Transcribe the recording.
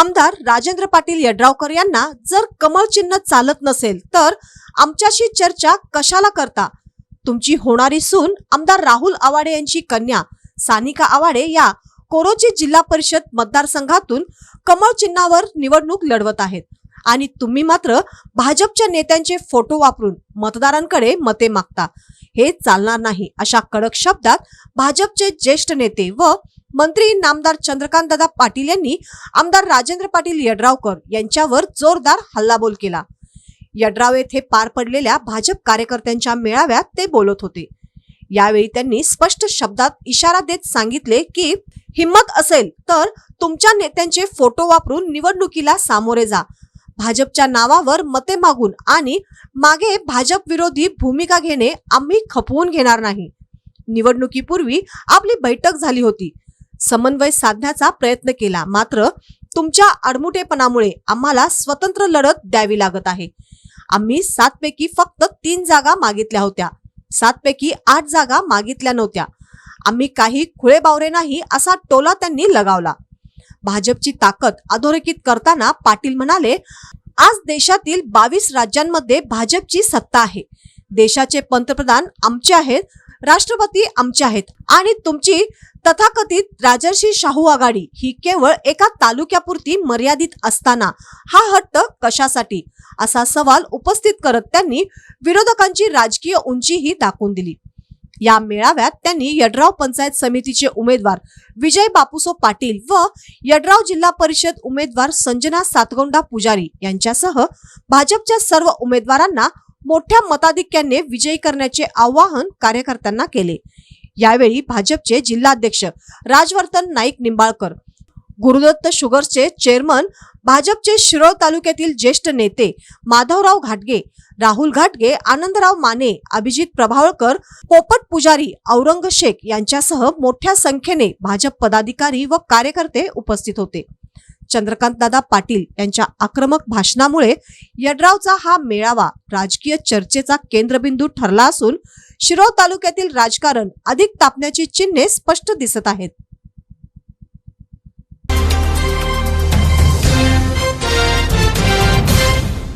आमदार राजेंद्र पाटील यड्रावकर यांना जर कमळ चिन्ह चालत नसेल तर आमच्याशी चर्चा कशाला करता? तुमची होणारी सून आमदार राहुल आवाडे यांची कन्या सानिका आवाडे या कोरोची जिल्हा परिषद मतदारसंघातून कमळ चिन्हावर निवडणूक लढवत आहेत. आणि तुम्ही मात्र भाजपच्या नेत्यांचे फोटो वापरून मतदारांकडे मते मागता. हे चालणार नाही अशा कडक शब्दात भाजपचे ज्येष्ठ नेते व मंत्री नामदार चंद्रकांतदादा पाटील यांनी आमदार राजेंद्र पाटील यड्रावकर यांच्यावर जोरदार हल्लाबोल केला. यड्राव येथे पार पडलेल्या भाजप कार्यकर्त्यांच्या मेळाव्यात ते बोलत होते. यावेळी त्यांनी स्पष्ट शब्दात इशारा देत सांगितले की हिम्मत असेल तर तुमच्या नेत्यांचे फोटो वापरून निवडणुकीला सामोरे जा. भाजपच्या नावावर मते मागून आणि मागे भाजप विरोधी भूमिका घेणे आम्ही खपवून घेणार नाही. निवडणुकीपूर्वी आपली बैठक झाली होती. समन्वय साधण्याचा प्रयत्न केला. मात्र तुमच्या अडमुटेपणामुळे आम्हाला स्वतंत्र लढत द्यावी लागत आहे. आम्ही सातपैकी फक्त तीन जागा मागितल्या होत्या. सातपैकी आठ जागा मागितल्या नव्हत्या. आम्ही काही खुळेबावरे नाही असा टोला त्यांनी लगावला. भाजपची ताकद अधोरेखित करताना पाटील म्हणाले आज देशातील बावीस राज्यांमध्ये भाजपची सत्ता आहे. देशाचे पंतप्रधान आमचे आहेत राष्ट्रपती आमचे आहेत आणि तुमची तथाकथित राजर्षी शाहू आघाडी ही केवळ एका तालुक्यापुरती मर्यादित असताना. हा हट्ट कशासाठी? असा सवाल उपस्थित करत त्यांनी विरोधकांची राजकीय उंचीही दाखवून दिली. या मेळाव्यात त्यांनी यड्राव पंचायत समितीचे उमेदवार विजय बापूसो पाटील व यड्राव जिल्हा परिषद उमेदवार संजना सातगोंडा पुजारी यांच्यासह भाजपच्या सर्व उमेदवारांना मोठ्या मताधिक्याने विजयी करण्याचे आवाहन कार्यकर्त्यांना केले. यावेळी भाजपचे जिल्हाध्यक्ष राजवर्धन नाईक निंबाळकर गुरुदत्त शुगर्सचे चेअरमन भाजपचे शिरोळ तालुक्यातील ज्येष्ठ नेते माधवराव घाटगे राहुल घाटगे आनंदराव माने अभिजित प्रभावळकर पोपट पुजारी औरंग शेख यांच्यासह मोठ्या संख्येने भाजप पदाधिकारी व कार्यकर्ते उपस्थित होते. चंद्रकांतदादा पाटील यांच्या आक्रमक भाषणामुळे यड्रावचा हा मेळावा राजकीय चर्चेचा केंद्रबिंदू ठरला असून शिरोळ तालुक्यातील राजकारण अधिक तापण्याची चिन्हे स्पष्ट दिसत आहेत.